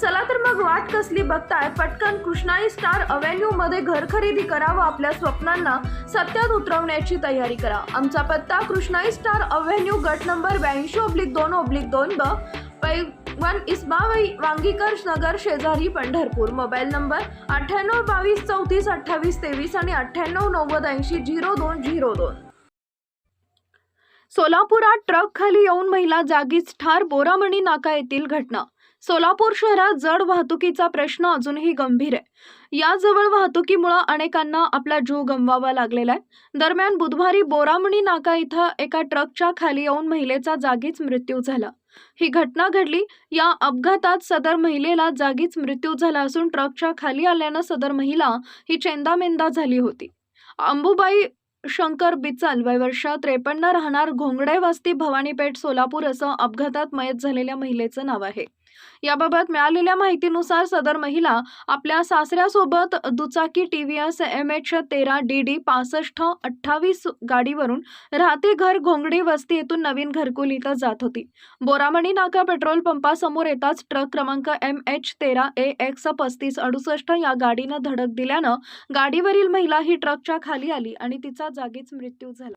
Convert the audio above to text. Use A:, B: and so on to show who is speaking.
A: चला तर मग वाट कसली बघताय. पटकन कृष्णाई स्टार अव्हेन्यू मध्ये घर खरेदी करा व आपल्या स्वप्नांना सत्यात उतरवण्याची तयारी करा. आमचा पत्ता कृष्णाई स्टार अव्हेन्यू गट नंबर ब्याऐंशी ओब्लिक दोन ओब्लिक दोन ब पै वन इस्माबाई वांगीकर नगर शेजारी पंढरपूर. मोबाईल नंबर अठ्ठ्याण्णव बावीस चौतीस अठ्ठावीस तेवीस आणि अठ्ठ्याण्णव नव्वद ऐंशी झिरो दोन झिरो दोन. सोलापुरात ट्रक खाली येऊन महिला जागीच ठार बोरामणी नाका येथील घटना. सोलापूर शहरात जड वाहतुकीचा प्रश्न अजूनही गंभीर आहे. याजवळ वाहतुकीमुळं अनेकांना आपला जीव गमवावा लागलेला आहे. दरम्यान बुधवारी बोरामणी नाका इथं एका ट्रकच्या खाली येऊन महिलेचा जागीच मृत्यू झाला. ही घटना घडली. या अपघातात सदर महिलेला जागीच मृत्यू झाला असून ट्रकच्या खाली आल्यानं सदर महिला ही चेंदामेंदा झाली होती. अंबुबाई शंकर बिचाल वय वर्ष त्रेपन्न राहणार घोंगडे वस्ती भवानीपेठ सोलापूर असं अपघातात मयत झालेल्या महिलेचं नाव आहे. याबाबत मिळालेल्या माहितीनुसार सदर महिला आपल्या सासऱ्यासोबत दुचाकी T V S M H तेरा डी डी पासष्ट अठ्ठावीस गाडीवरून राहते घर घोंगडी वस्ती येथून नवीन घरकुल इथं जात होती. बोरामणी नाका पेट्रोल पंपासमोर येताच ट्रक क्रमांक एम एच तेरा ए एक्स पस्तीस अडुसष्ट या गाडीनं धडक दिल्यानं गाडीवरील महिला ही ट्रकच्या खाली आली आणि तिचा जागीच मृत्यू झाला.